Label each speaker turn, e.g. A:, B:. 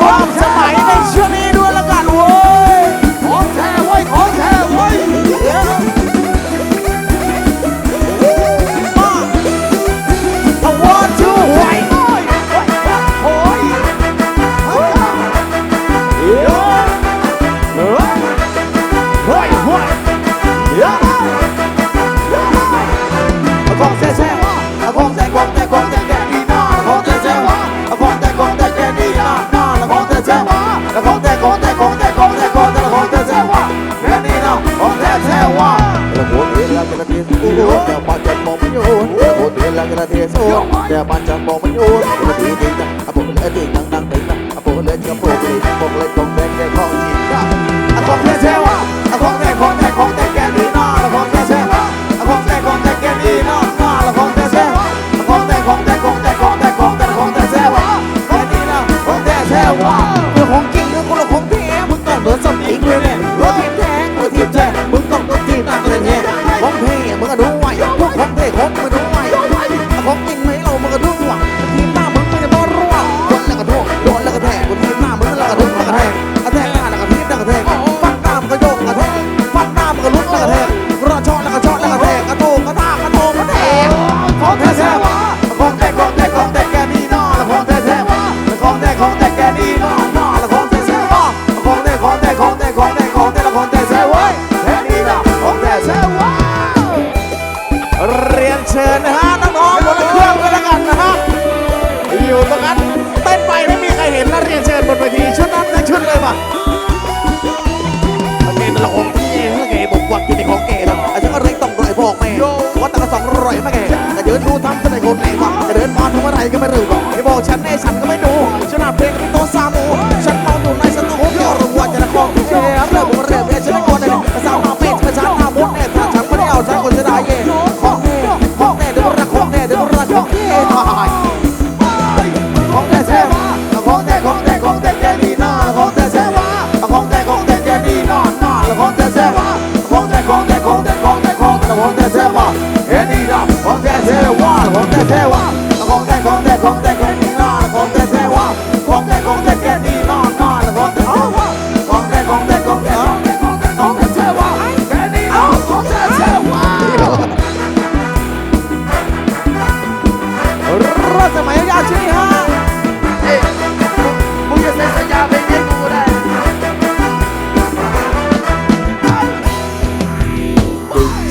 A: rock ระเทียสูแต่ปัจจันมองมันโยนละโคตรเวลากระเทียสูแต่ปัจจันมองมันโยนละดีดีจังอะผมเลยดีจังดังดีจังอะผมเลยจะโปรเลยโปรเลยตรงแดงแดงของจีนของแท้แท้วะอะของแท้ของแท้ของแท้แกนี่นาของแท้แท้วะอะของแท้ของแท้แกนี่นานาของแท้แท้วะของแท้ของแท้ของแท้ของแท้ของแท้ของแท้แท้วะแกนี่นาของแท้แท้วะ ของจริงไหมเรามากระด้วงทีหน้ามึงไม่ได้บอลรั่วคดนแล้วกระด้วงโดนแล้วกระแทกบนทีมหน้ามึงแล้วกระด้วงแล้วกระแทกกระแทกหน้าแล้วกระพี้แล้กระแทกฟันหน้ามันก็โยกกระแทกฟันหน้ามันก็ลุกล้กระแทกกระชอนแล้วกระชอนแล้วกระแทกกระโตกระตากระโตกระแทกของแท้แท้วะของแท้ของแท้ของแท้แกนี่นอแล้ของแท้แท้วะของแท้ของแท้แกนี่นอนอแล้ของแท้แท้วะของแท้ของแท้ของแท้ของแท้ของแท้แล้วของแท้แท้ไว้แท้นี่นอของแท้แท้ว
B: ะ
A: เรียนเชิญ วัดตะกสองร้อยไม่แก่กระเดินดูทำเป็นไอ้คนไหนวะจะเดินมาทำอะไรก็ไม่รู้วะไม่บอกฉันแน่ฉันก็ไม่ดูฉันหาเพลงกับพี่โตซามูฉันเมาอยู่ในสตูดิโอรู้วัาจะได้ของเชื่อเรื่องผมเรื่องเนี่ยฉันไม่กลัวเลยสาวมาเป็นประชาชนมดแน่ถ้าฉันไม่ได้เอาฉันคนจะได้เย่ของแน่ของแน่เดี๋ยวรักของแน่เดี๋ยวรักของแน่ตาย แต่แท้ว่าของแต่ของแต่ของแต่แค่นี้นะของแต่แท้ว่าของแต่ของแต่แค่นี้นะนะของแต่ของแต่ของแต่ของแต่ของแต่ของแ
B: ต่ของแต่แท้ว่าแค่
A: นี้นะของแต่แท้ว่ารักสมัย